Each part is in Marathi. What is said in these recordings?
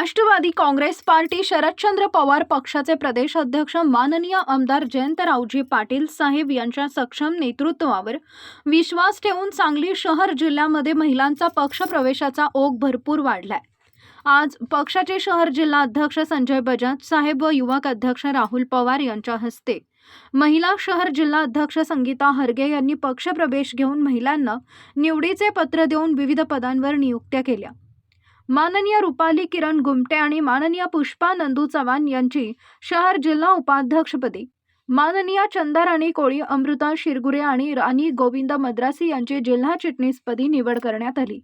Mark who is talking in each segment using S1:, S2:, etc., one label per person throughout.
S1: राष्ट्रवादी काँग्रेस पार्टी शरदचंद्र पवार पक्षाचे प्रदेश अध्यक्ष माननीय आमदार जयंतरावजी पाटील साहेब यांच्या सक्षम नेतृत्वावर विश्वास ठेवून सांगली शहर जिल्ह्यामध्ये महिलांचा पक्ष प्रवेशाचा ओघ भरपूर वाढलाय. आज पक्षाचे शहर जिल्हा अध्यक्ष संजय बजाज साहेब व युवक अध्यक्ष राहुल पवार यांच्या हस्ते महिला शहर जिल्हा अध्यक्ष संगीता हरगे यांनी पक्षप्रवेश घेऊन महिलांना निवडीचे पत्र देऊन विविध पदांवर नियुक्त्या केल्या. माननीय रुपाली किरण गुमटे आणि माननीय पुष्पा नंदू चव्हाण यांची शहर जिल्हा उपाध्यक्षपदी. माननीय चंदाराणी कोळी अमृता शिरगुरे आणि राणी गोविंद मद्रासी यांची जिल्हा चिटणीसपदी निवड करण्यात आली.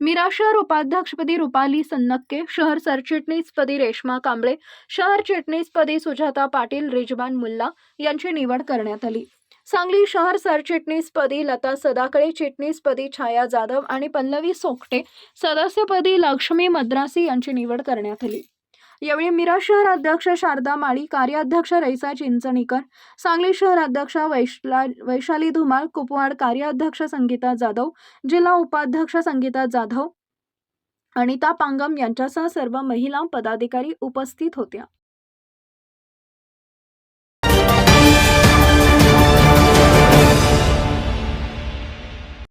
S1: मीरा शहर उपाध्यक्षपदी रुपाली सन्नक्के शहर सरचिटणीसपदी रेश्मा कांबळे शहर चिटणीसपदी सुजाता पाटील रिजवान मुल्ला यांची निवड करण्यात आली. सांगली शहर सरचिटणीसपदी लता सदाकडे चिटणीसपदी छाया जाधव आणि पल्लवी सोकटे सदस्यपदी लक्ष्मी मद्रासी यांची निवड करण्यात आली. यावेळी मीरा शहर अध्यक्ष शारदा माळी कार्याध्यक्ष रैसा चिंचणीकर सांगली शहर अध्यक्ष वैशला वैशाली धुमाळ कुपवाड कार्याध्यक्ष संगीता जाधव जिल्हा उपाध्यक्ष संगीता जाधव अनिता पांगम यांच्यासह सर्व महिला पदाधिकारी उपस्थित होत्या.